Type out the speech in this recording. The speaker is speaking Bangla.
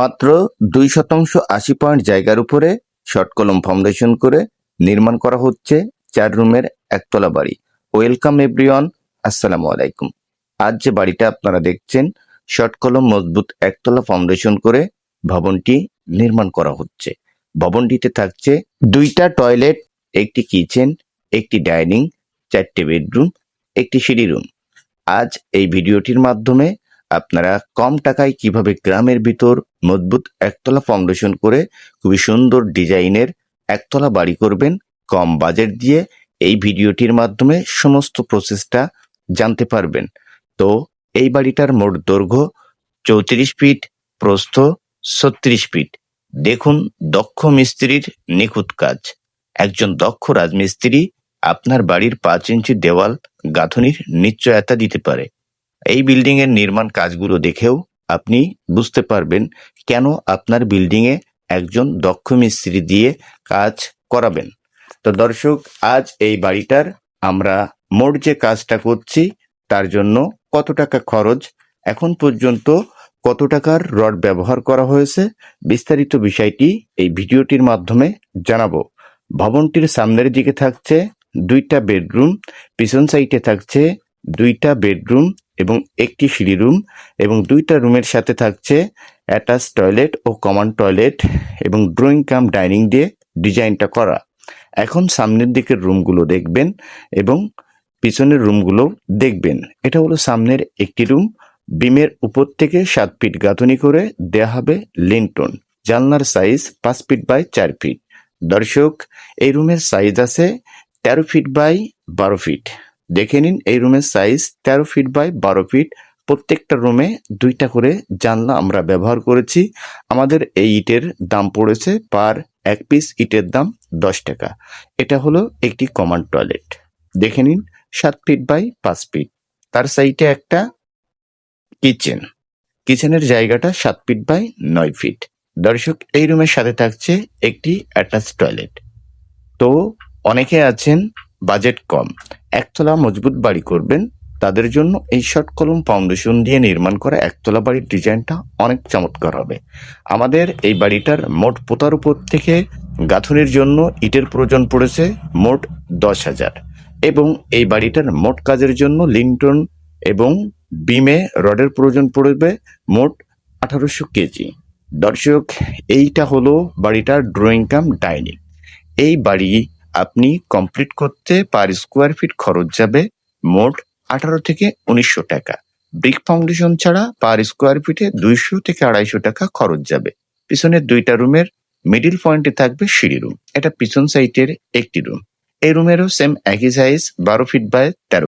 মাত্র দুই শতাংশ আশি পয়েন্ট জায়গার উপরে শর্ট কলম ফাউন্ডেশন করে নির্মাণ করা হচ্ছে চার রুমের একতলা বাড়ি। ওয়েলকাম এভরিওয়ান, আসসালামু আলাইকুম। আজ যে বাড়িটা আপনারা দেখছেন, শর্ট কলম মজবুত একতলা ফাউন্ডেশন করে ভবনটি নির্মাণ করা হচ্ছে। ভবনটিতে থাকছে দুইটা টয়লেট, একটি কিচেন, একটি ডাইনিং, চারটে বেডরুম, একটি সিঁড়ি রুম। আজ এই ভিডিওটির মাধ্যমে আপনারা কম টাকায় কীভাবে গ্রামের ভিতর মজবুত একতলা ফাউন্ডেশন করে খুবই সুন্দর ডিজাইনের একতলা বাড়ি করবেন, কম বাজেট দিয়ে এই ভিডিওটির মাধ্যমে সমস্ত প্রসেসটা জানতে পারবেন। তো এই বাড়িটার মোট দৈর্ঘ্য চৌত্রিশ ফিট প্রস্থ ছত্রিশ ফিট দেখুন দক্ষ মিস্ত্রির নিখুঁত কাজ। একজন দক্ষ রাজমিস্ত্রি আপনার বাড়ির পাঁচ ইঞ্চি দেওয়াল, গাঁথনির নিশ্চয়তা দিতে পারে। এই বিল্ডিং এর নির্মাণ কাজগুলো দেখেও আপনি বুঝতে পারবেন কেন আপনার বিল্ডিং এ একজন দক্ষ মিস্ত্রি দিয়ে কাজ করাবেন। তো দর্শক, আজ এই বাড়িটার আমরা মোট যে কাজটা করছি তার জন্য কত টাকা খরচ, এখন পর্যন্ত কত টাকার রড ব্যবহার করা হয়েছে, বিস্তারিত বিষয়টি এই ভিডিওটির মাধ্যমে জানাব। ভবনটির সামনের দিকে থাকছে দুইটা বেডরুম, পিছন সাইডে থাকছে দুইটা বেডরুম এবং একটি সিঁড়ি রুম এবং দুইটা রুমের সাথে থাকছে অ্যাটাচ টয়লেট ও কমন টয়লেট এবং ড্রয়িং কাম, ডাইনিং দিয়ে ডিজাইনটা করা। এখন সামনের দিকের রুমগুলো দেখবেন এবং পিছনের রুমগুলো দেখবেন। এটা হলো সামনের একটি রুম। বিমের উপর থেকে সাত ফিট গাঁথনি করে দেয়া হবে লিন্টন। জানলার সাইজ পাঁচ ফিট বাই চার ফিট। দর্শক, এই রুমের সাইজ আছে তেরো ফিট বাই বারো ফিট। দেখে নিন এই রুমের সাইজ তেরো ফিট বাই বারো ফিট প্রত্যেকটা রুমে দুইটা করে জানলা আমরা ব্যবহার করেছি। আমাদের এই ইটের দাম পড়েছে পার এক পিস ইটের দাম দশ টাকা। এটা হলো একটি কমন টয়লেট দেখে নিন সাত ফিট বাই পাঁচ ফিট তার সাইডে একটা কিচেন কিচেনের জায়গাটা সাত ফিট বাই নয় ফিট দর্শক, এই রুমের সাথে থাকছে একটি অ্যাটাচ টয়লেট তো অনেকে আছেন বাজেট কম। একতলা মজবুত বাড়ি করবেন। তাদের জন্য এই শর্ট কলম ফাউন্ডেশন দিয়ে নির্মাণ করা একতলা বাড়ির ডিজাইনটা অনেক চমৎকার হবে। আমাদের এই বাড়িটার মোট পোতার উপর থেকে গাঁথনির জন্য ইটের প্রয়োজন পড়েছে মোট দশ হাজার। এবং এই বাড়িটার মোট কাজের জন্য লিন্টন এবং বিমে রডের প্রয়োজন পড়বে মোট আঠারোশো কেজি। দর্শক, এইটা হলো বাড়িটার ড্রয়িং কাম ডাইনিং। এই বাড়ি আপনি কমপ্লিট করতে পার স্কোয়ার ফিট খরচ যাবে মোট আঠারো থেকে উনিশশো টাকা। ব্রিক ফাউন্ডেশন ছাড়া পার স্কোয়ার ফিটে দুইশো থেকে আড়াইশো টাকা খরচ যাবে। পিছনের দুইটা রুমের মিডিল পয়েন্টে থাকবে সিঁড়ি রুম এটা পিছন সাইটের একটি রুম এই রুমেরও সেম একই সাইজ বারো ফিট বাই তেরো